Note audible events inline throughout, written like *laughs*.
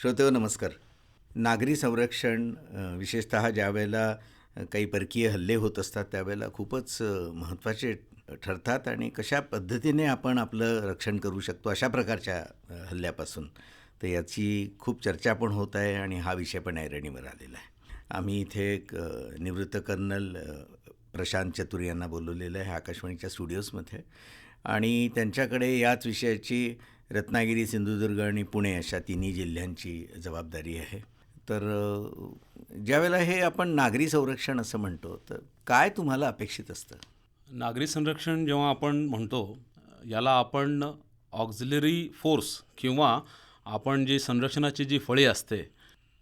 श्रोतेहो नमस्कार. नागरी संरक्षण विशेषत विशेषतः ज्यावेळेला काही परकीय हल्ले होत असतात त्यावेळेला खूपच महत्त्वाचे ठरतात आणि कशा पद्धतीने आपण आपलं रक्षण करू शकतो अशा प्रकारच्या हल्ल्यापासून. तर याची खूप चर्चा पण होत आहे आणि हा विषय पण ऐरणीवर आलेला आहे. आम्ही इथे एक निवृत्त कर्नल प्रशांत चतुर यांना बोलवलेलं आहे आकाशवाणीच्या स्टुडिओजमध्ये. आणि त्यांच्याकडे याच विषयाची रत्नागिरी सिंधुदुर्ग आणि पुणे अशा तिन्ही जिल्ह्यांची जबाबदारी आहे. तर ज्यावेळेला हे आपण नागरी संरक्षण असं म्हणतो तर काय तुम्हाला अपेक्षित असतं? नागरी संरक्षण जेव्हा आपण म्हणतो याला आपण ऑक्झिलरी फोर्स किंवा आपण जी संरक्षणाची जी फळी असते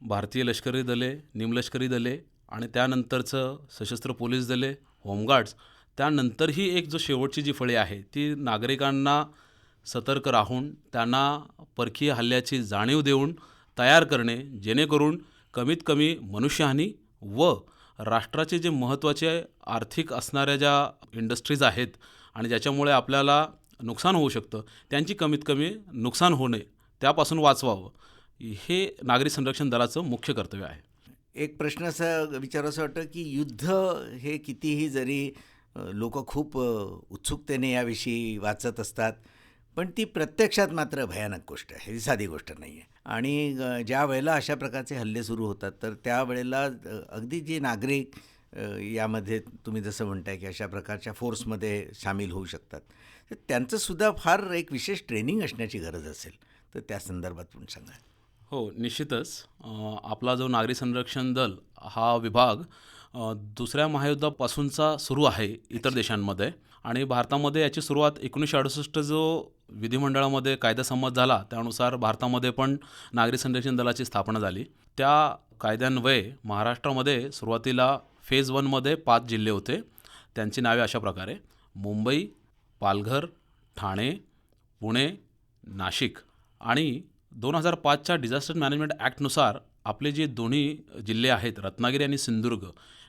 भारतीय लष्करी दले निमलष्करी दले आणि त्यानंतरचं सशस्त्र पोलीस दले होमगार्ड्स त्यानंतरही एक जो शेवटची जी फळी आहे ती नागरिकांना सतर्क राहून त्यांना परकीय हल्ल्याची जाणीव देऊन तयार करणे जेणेकरून कमीत कमी मनुष्यहानी व राष्ट्राचे जे महत्त्वाचे आर्थिक असणाऱ्या ज्या इंडस्ट्रीज आहेत आणि ज्याच्यामुळे आपल्याला नुकसान होऊ शकतं त्यांची कमीत कमी नुकसान होणे त्यापासून वाचवावं. हे नागरी संरक्षण दलाचं मुख्य कर्तव्य आहे. एक प्रश्न असा असं वाटतं की युद्ध हे कितीही जरी लोक खूप उत्सुकतेने याविषयी वाचत असतात पण ती प्रत्यक्षात मात्र भयानक गोष्ट आहे. ही साधी गोष्ट नाही आहे आणि ज्या वेळेला अशा प्रकारचे हल्ले सुरू होतात तर त्यावेळेला अगदी जे नागरिक यामध्ये तुम्ही जसं म्हणताय की अशा प्रकारच्या फोर्समध्ये सामील होऊ शकतात तर त्यांचंसुद्धा फार एक विशेष ट्रेनिंग असण्याची गरज असेल. तर त्या संदर्भात पण सांगा. हो निश्चितच. अ, आपला जो नागरी संरक्षण दल हा विभाग अ, दुसऱ्या महायुद्धापासूनचा सुरू आहे इतर देशांमध्ये. आणि भारतामध्ये याची सुरुवात एकोणीसशे अडुसष्ट जो विधिमंडळामध्ये कायदा संमत झाला त्यानुसार भारतामध्ये पण नागरी संरक्षण दलाची स्थापना झाली. त्या कायद्यान्वये महाराष्ट्रामध्ये सुरुवातीला फेज वनमध्ये पाच जिल्हे होते. त्यांची नावे अशा प्रकारे. मुंबई पालघर ठाणे पुणे नाशिक आणि दोन हजार पाचच्या डिझास्टर मॅनेजमेंट ॲक्टनुसार आपले जे दोन्ही जिल्हे आहेत रत्नागिरी आणि सिंधुदुर्ग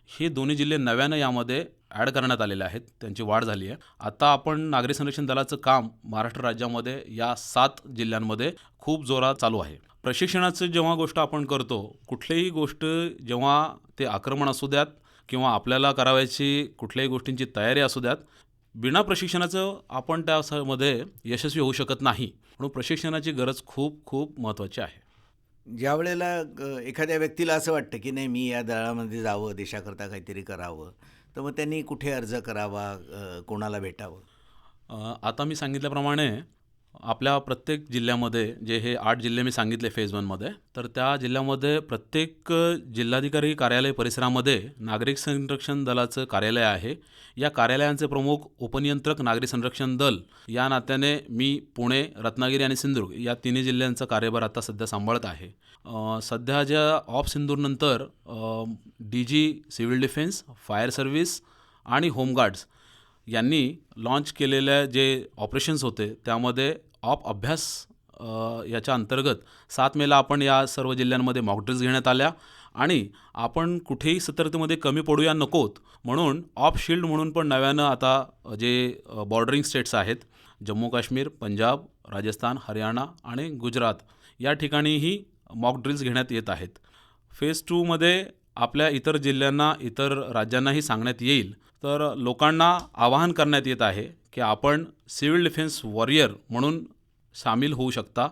हे दोन्ही जिल्हे नव्यानं यामध्ये ॲड करण्यात आलेले आहेत. त्यांची वाढ झाली आहे. आता आपण नागरी संरक्षण दलाचं काम महाराष्ट्र राज्यामध्ये या सात जिल्ह्यांमध्ये खूप जोरात चालू आहे. प्रशिक्षणाचं जेव्हा गोष्ट आपण करतो कुठलीही गोष्ट जेव्हा ते आक्रमण असू द्यात किंवा आपल्याला करावयाची कुठल्याही गोष्टींची तयारी असू द्यात बिना प्रशिक्षणाचं आपण त्यामध्ये यशस्वी होऊ शकत नाही. म्हणून प्रशिक्षणाची गरज खूप खूप महत्त्वाची आहे. ज्या वेळेला एखाद्या व्यक्तीला असं वाटतं की नाही मी या दळामध्ये जावं देशाकरता काहीतरी करावं तर मग त्यांनी कुठे अर्ज करावा कोणाला भेटावं? आता मी सांगितल्याप्रमाणे आपल्या प्रत्येक जिल्ह्यामध्ये जे हे आठ जिल्हे मी सांगितले फेज वनमध्ये तर त्या जिल्ह्यामध्ये प्रत्येक जिल्हाधिकारी कार्यालय परिसरामध्ये नागरिक संरक्षण दलाचं कार्यालय आहे. या कार्यालयांचे प्रमुख उपनियंत्रक नागरी संरक्षण दल या नात्याने मी पुणे रत्नागिरी आणि सिंधुदुर्ग या तिन्ही जिल्ह्यांचा कार्यभार आता सध्या सांभाळत आहे. सध्या ज्या ऑफ सिंधूरनंतर D G civil defence fire service आणि होमगार्ड्स यांनी लॉन्च केलेल्या जे ऑपरेशन्स होते त्यामध्ये ऑप अभ्यास याच्या अंतर्गत सात मेला आपण या सर्व जिल्ह्यांमध्ये मॉकड्रिल्स घेण्यात आल्या आणि आपण कुठेही सतर्कतेमध्ये कमी पडूया नकोत म्हणून ऑफ शिल्ड म्हणून पण नव्यानं आता जे बॉर्डरिंग स्टेट्स आहेत जम्मू काश्मीर पंजाब राजस्थान हरियाणा आणि गुजरात या ठिकाणीही मॉक ड्रिल्स घेण्यात येत आहेत. फेज टूमध्ये आपल्या इतर जिल्ह्यांना इतर राज्यांनाही सांगण्यात येईल. तर लोकांना आवाहन करण्यात येत आहे की आपण सिव्हिल डिफेन्स वॉरियर म्हणून सामील होऊ शकता.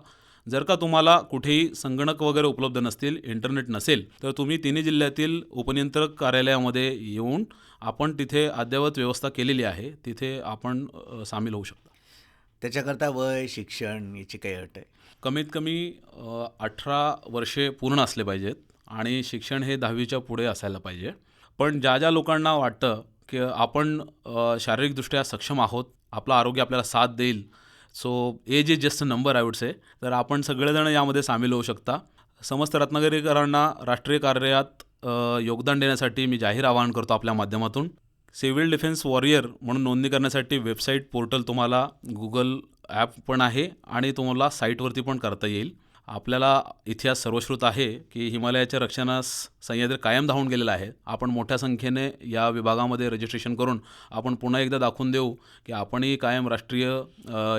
जर का तुम्हाला कुठेही संगणक वगैरे उपलब्ध नसतील इंटरनेट नसेल तर तुम्ही तिन्ही जिल्ह्यातील उपनियंत्रक कार्यालयामध्ये येऊन आपण तिथे अद्ययावत व्यवस्था केलेली आहे. तिथे आपण सामील होऊ शकता. त्याच्याकरता वय शिक्षण याची काही अट आहे? कमीत कमी अठरा वर्षे पूर्ण असले पाहिजेत. आणि शिक्षण हे दहावीच्या पुढे असायला पाहिजे. पण ज्या ज्या लोकांना वाटतं की आपण शारीरिकदृष्ट्या सक्षम आहोत आपलं आरोग्य आपल्याला साथ देईल so age is just number I would say तर आपण सगळेजण यामध्ये सामील होऊ शकता. समस्त रत्नागिरीकरांना राष्ट्रीय कार्यात योगदान देण्यासाठी मी जाहीर आवाहन करतो आपल्या माध्यमातून. सिव्हिल डिफेन्स वॉरियर म्हणून नोंदणी करण्यासाठी वेबसाईट पोर्टल तुम्हाला गुगल ॲप पण आहे आणि तुम्हाला साईटवरती पण करता येईल. आपल्याला इतिहास सर्वश्रुत आहे की हिमालयाच्या रक्षणास सह्याद्री कायम धावून गेलेला आहे. आपण मोठ्या संख्येने या विभागामध्ये रजिस्ट्रेशन करून आपण पुन्हा एकदा दाखवून देऊ की आपणही कायम राष्ट्रीय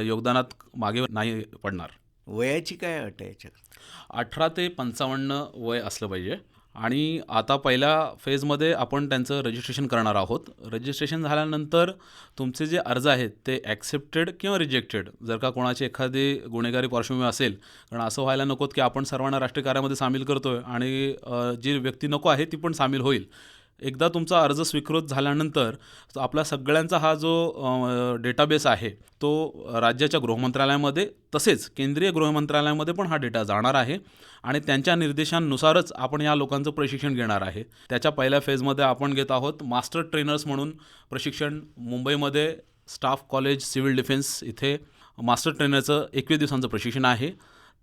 योगदानात मागे नाही पडणार. वयाची काय अट आहे याच्यात? अठरा ते पंचावन्न वय असलं पाहिजे. आणि आता पहिल्या फेजमध्ये आपण त्यांचं रजिस्ट्रेशन करणार आहोत. रजिस्ट्रेशन झाल्यानंतर तुमचे जे अर्ज आहेत ते ॲक्सेप्टेड किंवा रिजेक्टेड जर का कोणाची एखादी गुन्हेगारी पार्श्वभूमी असेल कारण असं व्हायला नकोत की आपण सर्वांना राष्ट्रीय कार्यामध्ये सामील करतो आहे आणि जी व्यक्ती नको आहे ती पण सामील होईल. एकदा तुमचा अर्ज स्वीकृत झाल्यानंतर आपला सगळ्यांचा हा जो डेटाबेस आहे तो राज्याच्या गृहमंत्रालयामध्ये तसेच केंद्रीय गृहमंत्रालयामध्ये पण हा डेटा जाणार आहे आणि त्यांच्या निर्देशांनुसारच आपण या लोकांचं प्रशिक्षण घेणार आहे. त्याच्या पहिल्या फेजमध्ये आपण घेत आहोत मास्टर ट्रेनर्स म्हणून प्रशिक्षण मुंबईमध्ये स्टाफ कॉलेज सिव्हिल डिफेन्स इथे मास्टर ट्रेनरचं एकवीस दिवसांचं प्रशिक्षण आहे.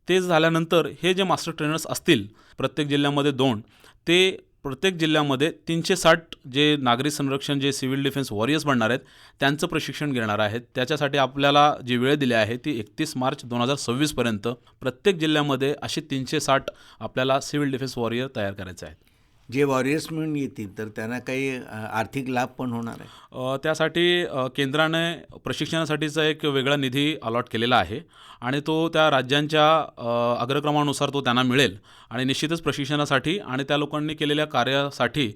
ते झाल्यानंतर हे जे मास्टर ट्रेनर्स असतील प्रत्येक जिल्ह्यामध्ये दोन ते प्रत्येक जिल्ह्यामध्ये तीनशे साठ जे नागरी संरक्षण जे सिव्हिल डिफेन्स वॉरियर्स बनणार आहेत त्यांचं प्रशिक्षण घेणार आहेत. त्याच्यासाठी आपल्याला जी वेळ दिली आहे ती एकतीस मार्च दोन हजार सव्वीसपर्यंत प्रत्येक जिल्ह्यामध्ये असे तीनशे साठ आपल्याला सिव्हिल डिफेन्स वॉरियर तयार करायचे आहेत. जे वॉरियर्स म्हणून येतील तर त्यांना काही आर्थिक लाभ पण होणार आहे. त्यासाठी केंद्राने प्रशिक्षणासाठीचा एक वेगळा निधी अलॉट केलेला आहे आणि तो त्या राज्यांच्या अग्रक्रमानुसार तो त्यांना मिळेल आणि निश्चितच प्रशिक्षणासाठी आणि त्या लोकांनी केलेल्या कार्यासाठी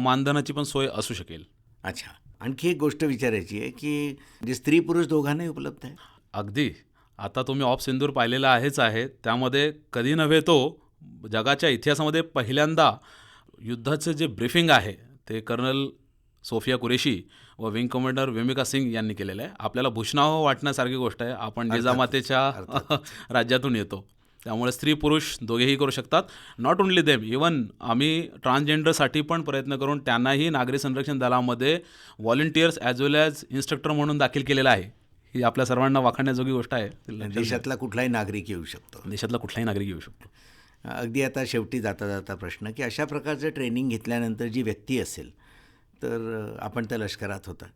मानधनाची पण सोय असू शकेल. अच्छा. आणखी एक गोष्ट विचारायची आहे की जे स्त्री पुरुष दोघांनाही उपलब्ध आहे? अगदी. आता तुम्ही ऑफ सिंदूर पाहिलेला आहेच आहे. त्यामध्ये कधी नव्हे तो जगाच्या इतिहासामध्ये पहिल्यांदा युद्धाचं जे ब्रीफिंग आहे ते कर्नल सोफिया कुरेशी व विंग कमांडर विमिका सिंग यांनी केलेलं आहे. आपल्याला भूषणावं वाटण्यासारखी गोष्ट आहे. आपण जिजामातेच्या *laughs* राज्यातून येतो. त्यामुळे स्त्री पुरुष दोघेही करू शकतात. नॉट ओन्ली देम इवन आम्ही ट्रान्सजेंडरसाठी पण प्रयत्न करून त्यांनाही नागरी संरक्षण दलामध्ये volunteers as well as instructor म्हणून दाखल केलेलं आहे. ही आपल्या सर्वांना वाखाणण्याजोगी गोष्ट आहे. देशातला कुठलाही नागरिक येऊ शकतो. देशातला कुठलाही नागरिक येऊ शकतो. अगदी आता शेवटी जाता जाता प्रश्न की अशा प्रकारचं ट्रेनिंग घेतल्यानंतर जी व्यक्ती असेल तर आपण त्या लष्करात होता.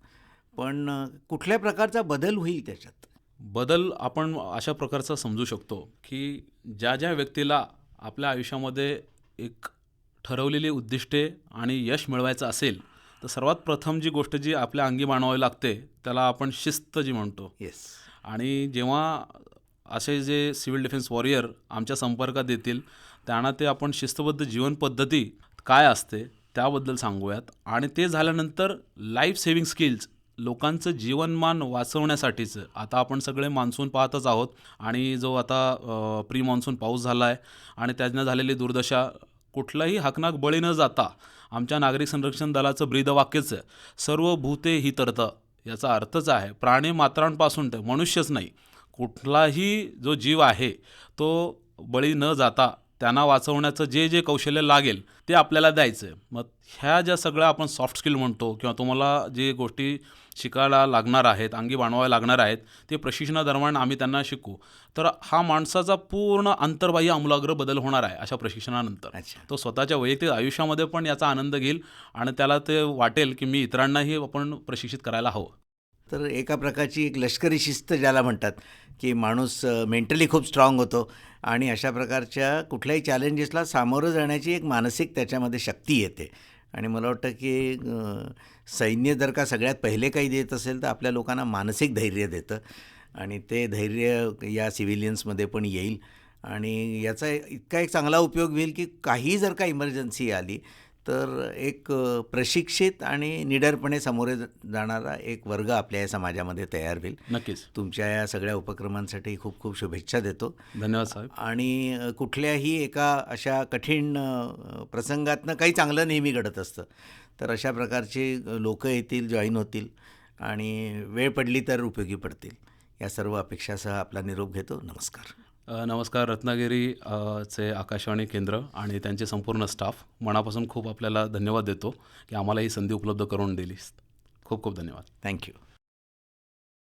पण कुठल्या प्रकारचा बदल होईल त्याच्यात? बदल आपण अशा प्रकारचा समजू शकतो की ज्या ज्या व्यक्तीला आपल्या आयुष्यामध्ये एक ठरवलेली उद्दिष्टे आणि यश मिळवायचं असेल तर सर्वात प्रथम जी गोष्ट जी आपल्या अंगी बाणवावी लागते त्याला आपण शिस्त जी म्हणतो. येस आणि जेव्हा असे जे सिव्हिल डिफेन्स वॉरियर आमच्या संपर्कात येतील त्यांना ते आपण शिस्तबद्ध जीवनपद्धती काय असते त्याबद्दल सांगूयात. आणि ते झाल्यानंतर लाईफ सेव्हिंग स्किल्स लोकांचं जीवनमान वाचवण्यासाठीचं. आता आपण सगळे मान्सून पाहतच आहोत आणि जो आता प्री मान्सून पाऊस झाला आहे आणि त्यातनं झालेली दुर्दशा कुठलाही हकनाक बळी न जाता आमच्या नागरिक संरक्षण दलाचं ब्रीदवाक्यच आहे सर्व भूते ही तरतं याचा अर्थच आहे प्राणी मात्रांपासून ते मनुष्यच नाही. कुठलाही जो जीव आहे तो बळी न जाता त्यांना वाचवण्याचं जे जे कौशल्य लागेल ते आपल्याला द्यायचं आहे मग ह्या ज्या सगळ्या आपण सॉफ्ट स्किल म्हणतो किंवा तुम्हाला जे गोष्टी शिकायला लागणार आहेत अंगी बाणवायला लागणार आहेत ते प्रशिक्षणादरम्यान आम्ही त्यांना शिकू. तर हा माणसाचा पूर्ण अंतर्बाह्य आमूलाग्र बदल होणार आहे अशा प्रशिक्षणानंतर. तो स्वतःच्या वैयक्तिक आयुष्यामध्ये पण याचा आनंद घेईल आणि त्याला ते वाटेल की मी इतरांनाही आपण प्रशिक्षित करायला हवं. तर एका प्रकारची एक लष्करी शिस्त ज्याला म्हणतात की माणूस मेंटली खूप स्ट्रॉंग होतो आणि अशा प्रकारच्या कुठल्याही चॅलेंजेसला सामोरं जाण्याची एक मानसिक त्याच्यामध्ये शक्ती येते. आणि मला वाटतं की सैन्य जर का सगळ्यात पहिले काही देत असेल तर आपल्या लोकांना मानसिक धैर्य देतं. आणि ते धैर्य या सिव्हिलियन्समध्ये पण येईल. आणि याचा इतका एक चांगला उपयोग होईल की काही जर का इमर्जन्सी आली तर एक प्रशिक्षित आणि निडरपणे सामोरे जाणारा एक वर्ग आपल्या या समाजामध्ये तयार होईल. नक्कीच. तुमच्या या सगळ्या उपक्रमांसाठी खूप खूप शुभेच्छा देतो. धन्यवाद साहेब. आणि कुठल्याही एका अशा कठीण प्रसंगातनं काही चांगलं नेहमी घडत असतं. तर अशा प्रकारचे लोक येतील जॉईन होतील आणि वेळ पडली तर उपयोगी पडतील. या सर्व अपेक्षासह आपला निरोप घेतो. नमस्कार. नमस्कार रत्नागिरी चे आकाशवाणी केंद्र आणि त्यांचे संपूर्ण स्टाफ. मनापासून खूप आपल्याला धन्यवाद देतो की आम्हाला ही संधी उपलब्ध करून दिलीस. खूप खूप धन्यवाद. थँक्यू